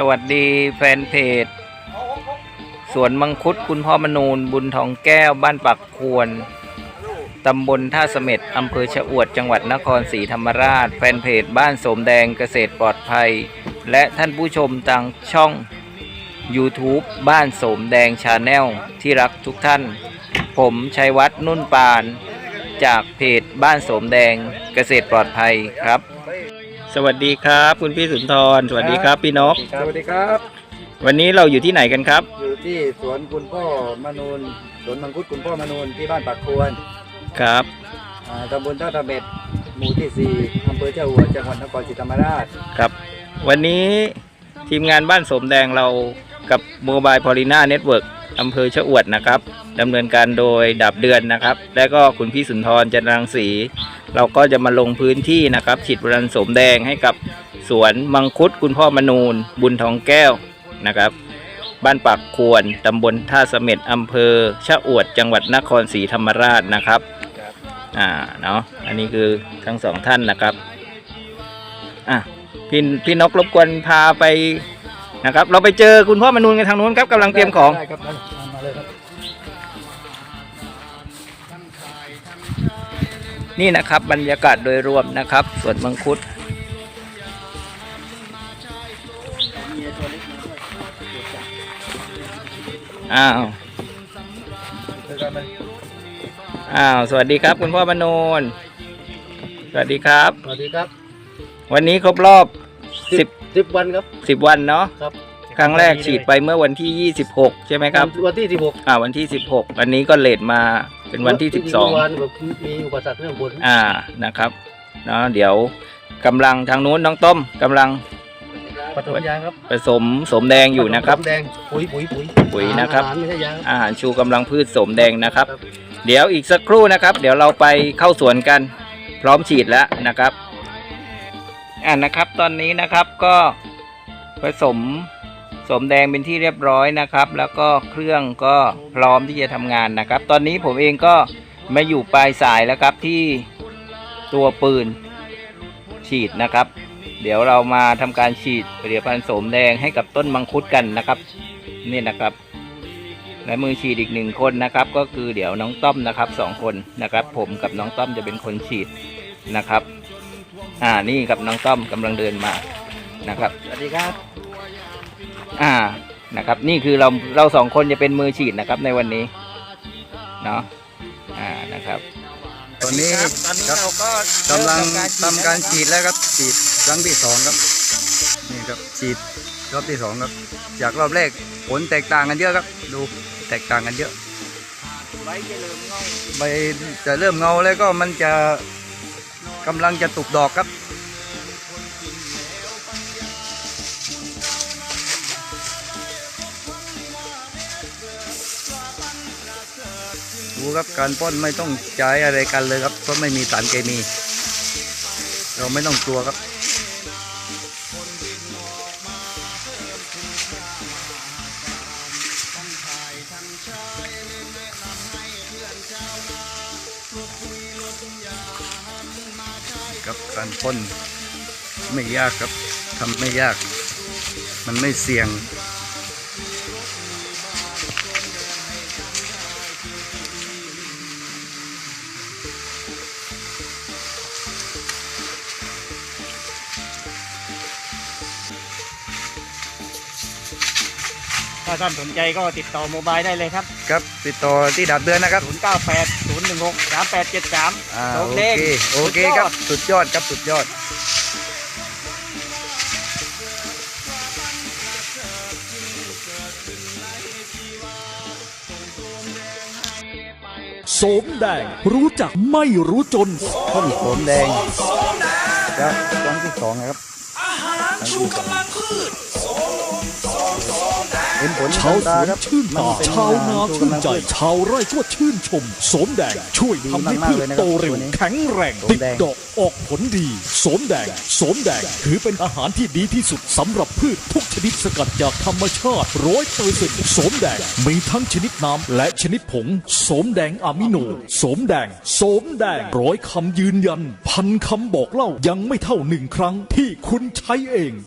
สวัสดีแฟนเพจ สวนมังคุดคุณพ่อมนูนบุญทองแก้วบ้านปักควร ตำบลท่าเสม็ดอำเภอชะอวดจังหวัดนครศรีธรรมราช แฟนเพจบ้านสมแดงเกษตรปลอดภัย และท่านผู้ชมทางช่อง YouTube บ้านสมแดงชาแนลที่รักทุกท่าน ผมชัยวัฒน์นุ่นปาน จากเพจบ้านสมแดงเกษตรปลอดภัยครับ สวัสดีครับ คุณพี่สุนทร สวัสดีครับพี่นก สวัสดีครับ วันนี้เราอยู่ที่ไหนกันครับ อยู่ที่สวนคุณพ่อมนูนสวนมังคุดคุณพ่อมนูนที่บ้านปากควรครับอ่าตำบลท่าตะเม็ดหมู่ที่สี่อำเภอเจ้าหัวจังหวัดนครศรีธรรมราชครับ วันนี้ทีมงานบ้านสมแดงเรากับโมบายพอลิน่าเน็ตเวิร์กอำเภอชะอวดนะครับดำเนินการโดยดับเดือนนะครับ และก็คุณพี่สุนทรจันทรังสี เราก็จะมาลงพื้นที่นะครับฉีดบรันสมแดงให้กับสวนมังคุดคุณพ่อมนูนบุญทองแก้วนะครับ บ้านปากควรตำบลท่าเสม็ดอำเภอ ชะอวดจังหวัดนครศรีธรรมราชนะครับอ่าเนาะอันนี้คือทั้งสองท่านนะครับอะพี่พี่นกรบกวนพาไปนะครับ เราไปเจอคุณพ่อมนูนกันทางนู้นครับกำลังเตรียมของ ได้ครับได้มาเลยครับ นี่นะครับบรรยากาศโดยรวมนะครับสวนมังคุดอ้าวเจอกันเลยอ้าวสวัสดีครับ คุณพ่อมนูนสวัสดีครับ สวัสดีครับ วันนี้ครบรอบสิบสิบวันครับ10วันเนาะครับ ครั้งแรกฉีดไปเมื่อวันที่26ใช่ไหมครับ วันที่สิบหกอ่าวันที่16วันนี้ก็เลทมา เป็นวันที่วันแบบมีอุปสรรคเรื่องฝน12อ่านะครับเนาะเดี๋ยวกำลังทางนู้นน้องต้มกำลังปฐมยาครับผสมสมแดงอยู่นะครับ แดงปุ๋ยปุ๋ยปุ๋ยปุ๋ยนะครับ อาหาไม่ใช่ยาครับอาหารชูกำลังพืชสมแดงนะครับครับเดี๋ยวอีกสักครู่นะครับ เดี๋ยวเราไปเข้าสวนกันพร้อมฉีดแล้วนะครับอ่านะครับตอนนี้นะครับก็ผสม สมแดงเป็นที่เรียบร้อยนะครับ แล้วก็เครื่องก็พร้อมที่จะทำงานนะครับ ตอนนี้ผมเองก็มาอยู่ปลายสายแล้วครับที่ตัวปืนฉีดนะครับ เดี๋ยวเรามาทำการฉีดผลิตภัณฑ์สมแดงให้กับต้นมังคุดกันนะครับนี่นะครับ และมือฉีดอีกหนึ่งคนนะครับ ก็คือเดี๋ยวน้องต้อมนะครับสองคนนะครับ ผมกับน้องต้อมจะเป็นคนฉีดนะครับ อ่านี่กับน้องต้อมกำลังเดินมานะครับ สวัสดีครับ อ่านะครับ นี่คือเราเราสองคนจะเป็นมือฉีดนะครับในวันนี้เนาะอ่านะครับตอนนี้ตอนนี้ครับเราก็กำลังเริ่มทำการฉีดแล้วครับฉีดครั้งที่สองครับนี่ครับฉีดรอบที่สองครับ จากรอบแรกผลแตกต่างกันเยอะครับ ดูแตกต่างกันเยอะไว้จะเริ่มงอกใบจะเริ่มเงาแล้วก็มันจะกำลังจะตุกดอกครับ ดูครับการป้อนไม่ต้องใช้อะไรกันเลยครับ เพราะไม่มีสารเคมี เราไม่ต้องกลัวครับครับการพ่นไม่ยากครับทำไม่ยาก มันไม่เสี่ยง ถ้าท่านสนใจก็ติดต่อโมบายได้เลยครับ ครับติดต่อที่ดับเดือนนะครับ 098 016 3873อ่าโอโอเคเคโอเคครับสุดยอดครับสุดยอดโสมแดงรู้จักไม่รู้จนพ่นโสมแดงครับครั้งที่สองนะครับครั้งที่สองเห็นผล ชาวสตาวนครับชื่นมัตาเป็ชาวนาชูชื่นกำลังใจพืชชาวไร่ก็ชื่นชมโสมแดงช่วยทำให้ดีมากพืชเลยนะครับโตเร็วตัวนี้แข็งแรงโสมติดแดงดอกออกผลดีโสมแดงโสมแดงถือเป็นอาหารที่ดีที่สุดสำหรับพืชทุกชนิดสกัดจากธรรมชาติร้อยเปอร์เซ็นต์โสมแดงมีทั้งชนิดน้ำและชนิดผงโสมแดงอะมิโนโสมแดงโสมแดงร้อยคำยืนยัน พันคำบอกเล่ายังไม่เท่าหนึ่งครั้งที่คุณใช้เอง